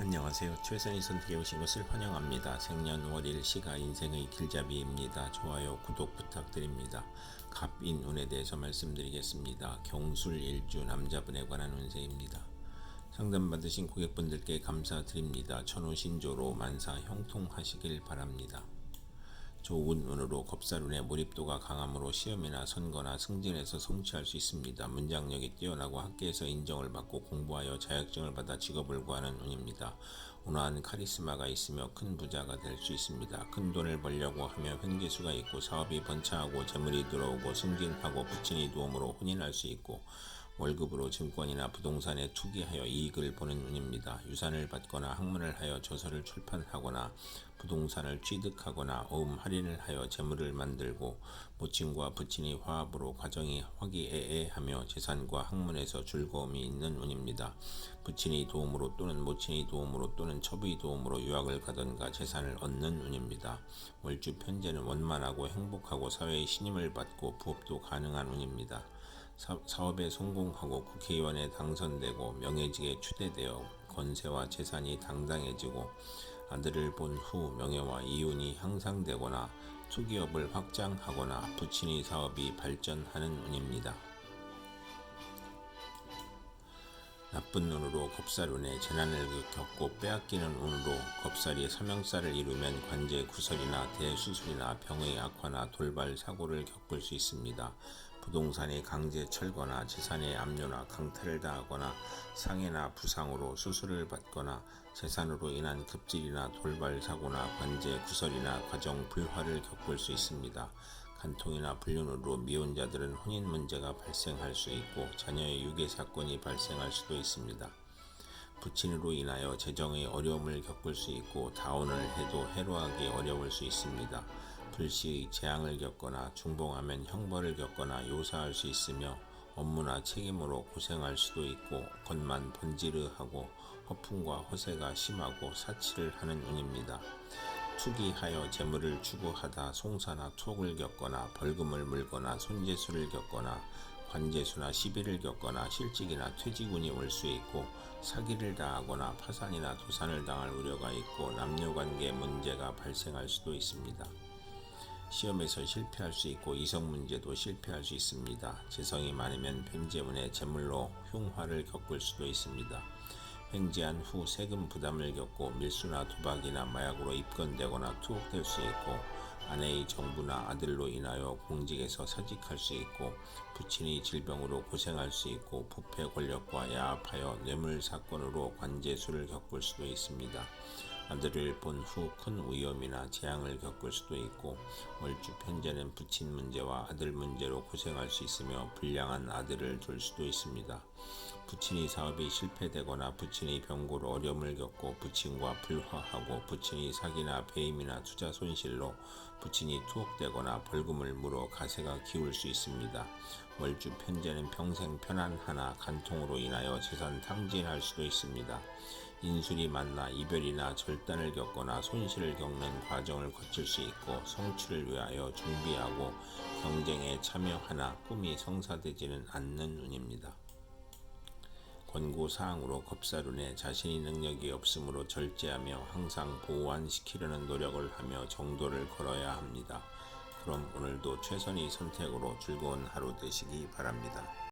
안녕하세요. 최선희 선택해 오신 것을 환영합니다. 생년 월 일 시가 인생의 길잡이입니다. 좋아요, 구독 부탁드립니다. 갑인 운에 대해서 말씀드리겠습니다. 경술 일주 남자분에 관한 운세입니다. 상담 받으신 고객분들께 감사드립니다. 천호신조로 만사 형통하시길 바랍니다. 좋은 운으로 겁살운의 몰입도가 강함으로 시험이나 선거나 승진에서 성취할 수 있습니다. 문장력이 뛰어나고 학계에서 인정을 받고 공부하여 자격증을 받아 직업을 구하는 운입니다. 온화한 카리스마가 있으며 큰 부자가 될 수 있습니다. 큰 돈을 벌려고 하며 횡재수가 있고 사업이 번창하고 재물이 들어오고 승진하고 부친이 도움으로 혼인할 수 있고 월급으로 증권이나 부동산에 투기하여 이익을 보는 운입니다. 유산을 받거나 학문을 하여 저서를 출판하거나 부동산을 취득하거나 어음 할인을 하여 재물을 만들고 모친과 부친이 화합으로 과정이 화기애애하며 재산과 학문에서 즐거움이 있는 운입니다. 부친이 도움으로 또는 모친이 도움으로 또는 첩의 도움으로 유학을 가던가 재산을 얻는 운입니다. 월주 편제는 원만하고 행복하고 사회의 신임을 받고 부업도 가능한 운입니다. 사, 사업에 성공하고 국회의원에 당선되고 명예직에 추대되어 건세와 재산이 당당해지고 아들을 본 후 명예와 이윤이 향상되거나 투기업을 확장하거나 부친이 사업이 발전하는 운입니다. 나쁜 운으로 겁살운에 재난을 겪고 빼앗기는 운으로 겁살이 삼형살을 이루면 관제 구설이나 대수술이나 병의 악화나 돌발 사고를 겪을 수 있습니다. 부동산이 강제 철거나 재산의 압류나 강탈을 당하거나 상해나 부상으로 수술을 받거나 재산으로 인한 급질이나 돌발 사고나 관제 구설이나 과정 불화를 겪을 수 있습니다. 간통이나 불륜으로 미혼자들은 혼인 문제가 발생할 수 있고 자녀의 유괴 사건이 발생할 수도 있습니다. 부친으로 인하여 재정의 어려움을 겪을 수 있고 다운을 해도 해로하기 어려울 수 있습니다. 불시의 재앙을 겪거나 중봉하면 형벌을 겪거나 요사할 수 있으며 업무나 책임으로 고생할 수도 있고 겉만 번지르하고 허풍과 허세가 심하고 사치를 하는 운입니다. 투기하여 재물을 추구하다 송사나 투옥을 겪거나 벌금을 물거나 손재수를 겪거나 관재수나 시비를 겪거나 실직이나 퇴직운이 올 수 있고 사기를 당하거나 파산이나 도산을 당할 우려가 있고 남녀관계 문제가 발생할 수도 있습니다. 시험에서 실패할 수 있고 이성 문제도 실패할 수 있습니다. 재성이 많으면 뱀재문에 재물로 흉화를 겪을 수도 있습니다. 횡재한 후 세금 부담을 겪고 밀수나 도박이나 마약으로 입건되거나 투옥될 수 있고 아내의 정부나 아들로 인하여 공직에서 사직할 수 있고 부친이 질병으로 고생할 수 있고 부패 권력과 야합하여 뇌물 사건으로 관제수를 겪을 수도 있습니다. 아들을 본 후 큰 위험이나 재앙을 겪을 수도 있고 월주 편제는 부친 문제와 아들 문제로 고생할 수 있으며 불량한 아들을 둘 수도 있습니다. 부친이 사업이 실패되거나 부친이 병고로 어려움을 겪고 부친과 불화하고 부친이 사기나 배임이나 투자 손실로 부친이 투옥되거나 벌금을 물어 가세가 기울 수 있습니다. 월주 편제는 평생 편안하나 간통으로 인하여 재산 탕진할 수도 있습니다. 인술이 만나 이별이나 절단을 겪거나 손실을 겪는 과정을 거칠 수 있고 성취를 위하여 준비하고 경쟁에 참여하나 꿈이 성사되지는 않는 운입니다. 권고 사항으로 겁사룬에 자신이 능력이 없으므로 절제하며 항상 보완시키려는 노력을 하며 정도를 걸어야 합니다. 그럼 오늘도 최선의 선택으로 즐거운 하루 되시기 바랍니다.